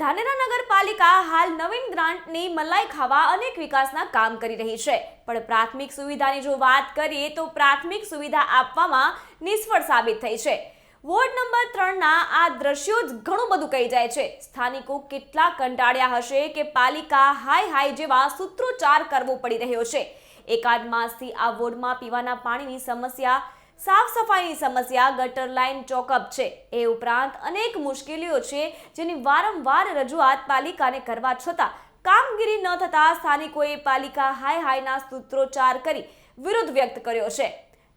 ધાનેરા નગરપાલિકા હાલ નવીન ગ્રાન્ટની મલાઈ ખાવા અનેક વિકાસના કામ કરી રહી છે. પણ પ્રાથમિક સુવિધાની જો વાત કરીએ તો પ્રાથમિક સુવિધા આપવામાં નિષ્ફળ સાબિત થઈ છે. વોર્ડ નંબર ત્રણના આ દ્રશ્યો જ ઘણું બધું કહી જાય છે. સ્થાનિકો કેટલા કંટાળ્યા હશે કે પાલિકા હાય હાય જેવા સૂત્રોચ્ચાર કરવો પડી રહ્યો છે. એકાદ માસથી આ વોર્ડમાં પીવાના પાણીની સમસ્યા સાફ સફાઈની સમસ્યા, ગટર લાઇન ચોકઅપ છે. એ ઉપરાંત અનેક મુશ્કેલીઓ છે જેની વારંવાર રજૂઆત પાલિકાને કરવા છતાં કામગીરી ન થતા સ્થાનિકોએ પાલિકા હાય હાયના સૂત્રોચ્ચાર કરી વિરોધ વ્યક્ત કર્યો છે.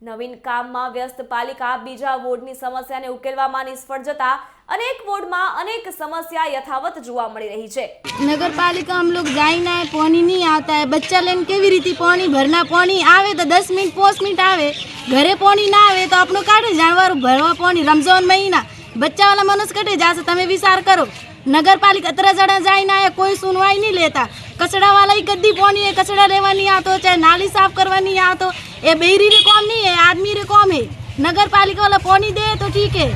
નવીન કામમાં વ્યસ્ત પાલિકા બીજા વોર્ડની સમસ્યાને ઉકેલવામાં નિષ્ફળ જતા અનેક વોર્ડમાં અનેક સમસ્યા યથાવત જોવા મળી રહી છે. નગરપાલિકા અમલો લોગ જાઈને પાણી નહીં આવતા હે બચ્ચા લઈને કેવી રીતે પાણી? ભરના પાણી આવે તો દસ મિનિટ પાંચ મિનિટ આવે. ઘરે પાણી ના આવે તો આપણો કાઢે જાણવારું? ભરવા પાણી, રમઝાન મહિના. બચ્ચાવાળા મનસ કટે જાશે, તમે વિચાર કરો. નગરપાલિકા અત્યારે જણા જાય ના કોઈ સુનવાઈ નહીં લેતા કચડાવાળા ઈ ગદ્દી પાણી એ કચડા લેવા નહીં આવતો ચાહે નાલી સાફ કરવા નહીં આવતો એ બેરી રે કોમ નહીં है आदमी रे કોમ है नगरपालिका वाला पानी दे तो ठीक है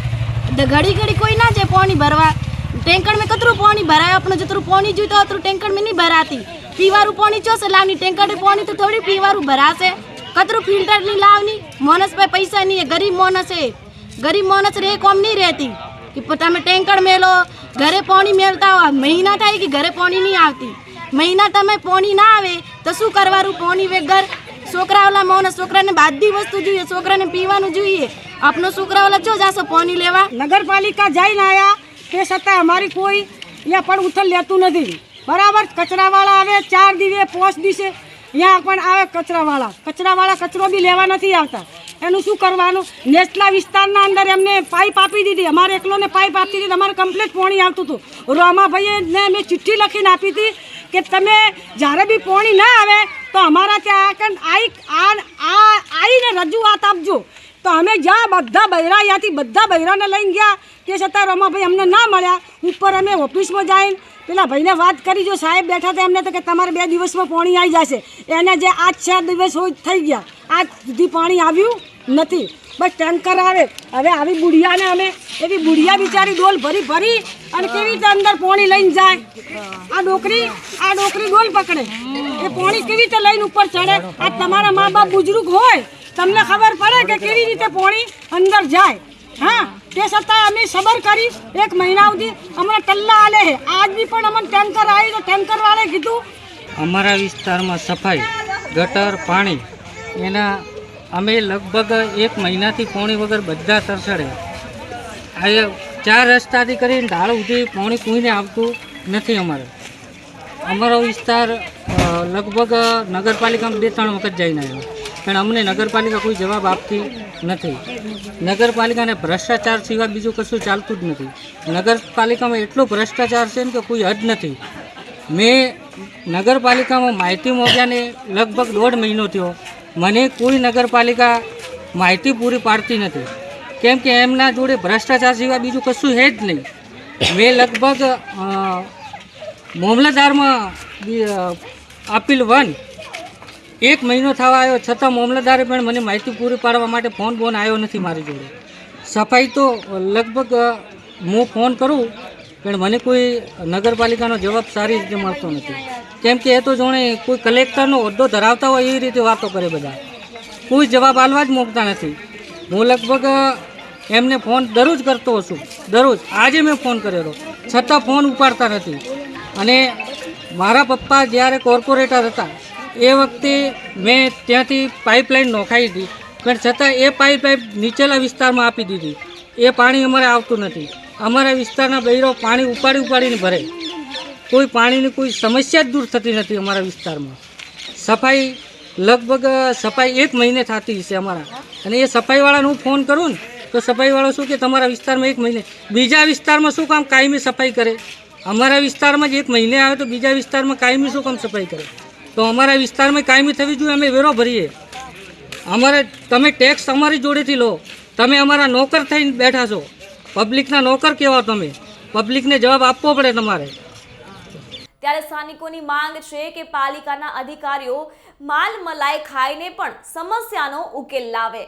द- घड़ी घड़ी कोई ना जाए पानी भरवा ટેન્કર में કતરું પાણી ભરાય આપણે જતરું પાણી જોઈતું હતું ટેન્કર में નહીં ભરાતી પીવારું પાણી ચોસે લાવની ટેન્કર પાણી તો થોડી પીવારું ભરાશે કતરું ફિલ્ટર ની લાવની માણસ પાસે પૈસા નહીં હે ગરીબ માણસ છે ગરીબ માણસ રે કોમ નહીં રહેતી કે તમે ટેન્કર મેલો, ઘરે પાણી મેળતા હોય. મહિના થાય કે ઘરે પાણી નહીં આવતી. મહિના તમે પાણી ના આવે, તો શું કરવાનું? પાણી વગર છોકરાઓલા મોને છોકરાને બધી વસ્તુ જોઈએ, છોકરાને પીવાનું જોઈએ. આપનો છોકરાઓલા ચો જાશો પાણી લેવા? નગરપાલિકા જઈને આવ્યા તે છતાં અમારી કોઈ અહીંયા પણ ઉથલ લેતું નથી. બરાબર, કચરાવાળા આવે, ચાર દિવસે પોસ્ટ દિવસે, અહીંયા પણ આવે કચરાવાળા. કચરાવાળા કચરો બી લેવા નથી આવતા. એનું શું કરવાનું? નેસલા વિસ્તારના અંદર એમને પાઇપ આપી દીધી. અમારે એકલોને પાઇપ આપી દીધી. અમારે કમ્પ્લેટ પાણી આવતું હતું. રોમાભાઈએ ને મેં ચિઠ્ઠી લખીને આપી હતી કે તમે જ્યારે બી પાણી ના આવે તો અમારા ત્યાં આ આવીને રજૂઆત આપજો. તો અમે જ્યાં બધા બૈરા ત્યાંથી બધા બૈરાને લઈને ગયા. તે છતાં રમાભાઈ અમને ના મળ્યા. ઉપર અમે ઓફિસમાં જઈને. પેલા ભાઈને વાત કરી, જો સાહેબ બેઠા હતા એમને તો કે તમારે બે દિવસમાં પાણી આવી જશે. એને જે આજ ચાર દિવસ હોય થઈ ગયા. આજ સુધી પાણી આવ્યું નથી. બસ ટેન્કર આવે. હવે આવી બુઢિયાને અમે એવી બુઢિયા બિચારી ડોલ ભરી ભરી અને કેવી રીતે અંદર પાણી લઈને જાય? આ ડોકરી આ ડોકરી ડોલ પકડે. એ પાણી કેવી રીતે લઈને ઉપર ચડે? આ તમારા મા બાપ બુજુર્ગ હોય? તમને ખબર પડે કે કેવી રીતે પોણી અંદર જાય? હા, તે છતાં અમે સબર કરી એક મહિના સુધી હમણાં ટલ્લા આલે છે. આજ બી પણ અમને ટેન્કર આવી તો ટેન્કર વાળે કીધું, અમારા વિસ્તારમાં સફાઈ, ગટર, પાણી, એના અમે લગભગ એક મહિનાથી પોણી વગર બધા તરસડે. આ ચાર રસ્તાથી કરીને ઢાળ સુધી પોણી કોઈને આવતું નથી અમારે. અમારો વિસ્તાર લગભગ નગરપાલિકામાં બે ત્રણ વખત જઈને આવ્યો. પણ અમને નગરપાલિકા કોઈ જવાબ આપતી નથી. નગરપાલિકાને ભ્રષ્ટાચાર સિવાય બીજું કશું ચાલતું જ નથી. નગરપાલિકામાં એટલો ભ્રષ્ટાચાર છે ને કે કોઈ હદ નથી. મેં નગરપાલિકામાં માહિતી મોગ્યાને લગભગ દોઢ મહિનો થયો. મને કોઈ નગરપાલિકા માહિતી પૂરી પાડતી નથી. કેમ કે એમના જોડે ભ્રષ્ટાચાર સિવાય બીજું કશું છે જ નહીં. મેં લગભગ મામલતદારમાં અપીલ વન એક મહિનો થવા આવ્યો, છતાં મામલતદારે પણ મને માહિતી પૂરી પાડવા માટે ફોન બોન આવ્યો નથી મારી જોડે. સફાઈ તો લગભગ હું ફોન કરું, પણ મને કોઈ નગરપાલિકાનો જવાબ સારી રીતે મળતો નથી. કેમ કે એ તો જોણે કોઈ કલેક્ટરનો હોદ્દો ધરાવતા હોય એવી રીતે વાતો કરે બધા. કોઈ જવાબ આલવા જ મોકતા નથી. હું લગભગ એમને ફોન દરરોજ કરતો છું દરરોજ. આજે મેં ફોન કરેલો. છતાં ફોન ઉપાડતા નથી. અને મારા પપ્પા જ્યારે કોર્પોરેટર હતા એ વખતે મેં ત્યાંથી પાઇપલાઇન નોખાવી હતી. પણ છતાં એ પાઇપલાઇન નીચેલા વિસ્તારમાં આપી દીધી. એ પાણી અમારે આવતું નથી. અમારા વિસ્તારના બૈરો પાણી ઉપાડી ઉપાડીને ભરે. કોઈ પાણીની કોઈ સમસ્યા જ દૂર થતી નથી અમારા વિસ્તારમાં. સફાઈ લગભગ સફાઈ એક મહિને થતી છે અમારા. અને એ સફાઈવાળાને હું ફોન કરું ને, તો સફાઈવાળો શું કે તમારા વિસ્તારમાં એક મહિને. બીજા વિસ્તારમાં શું કામ કાયમી સફાઈ કરે? અમારા વિસ્તારમાં જ એક મહિને આવે તો બીજા વિસ્તારમાં કાયમી શું કામ સફાઈ કરે? તો અમારા વિસ્તારમાં કાયમી થવી જોઈએ, અમે વેરો ભરીએ. અમારે, તમે ટેક્સ અમારી જોડેથી લો. તમે અમારા નોકર થઈને બેઠા છો. પબ્લિકના નોકર કહેવા તમે. પબ્લિકને જવાબ આપવો પડે તમારે. ત્યારે સ્થાનિકોની માંગ છે કે પાલિકાના અધિકારીઓ માલ મલાઈ ખાઈને પણ સમસ્યાનો ઉકેલ લાવે.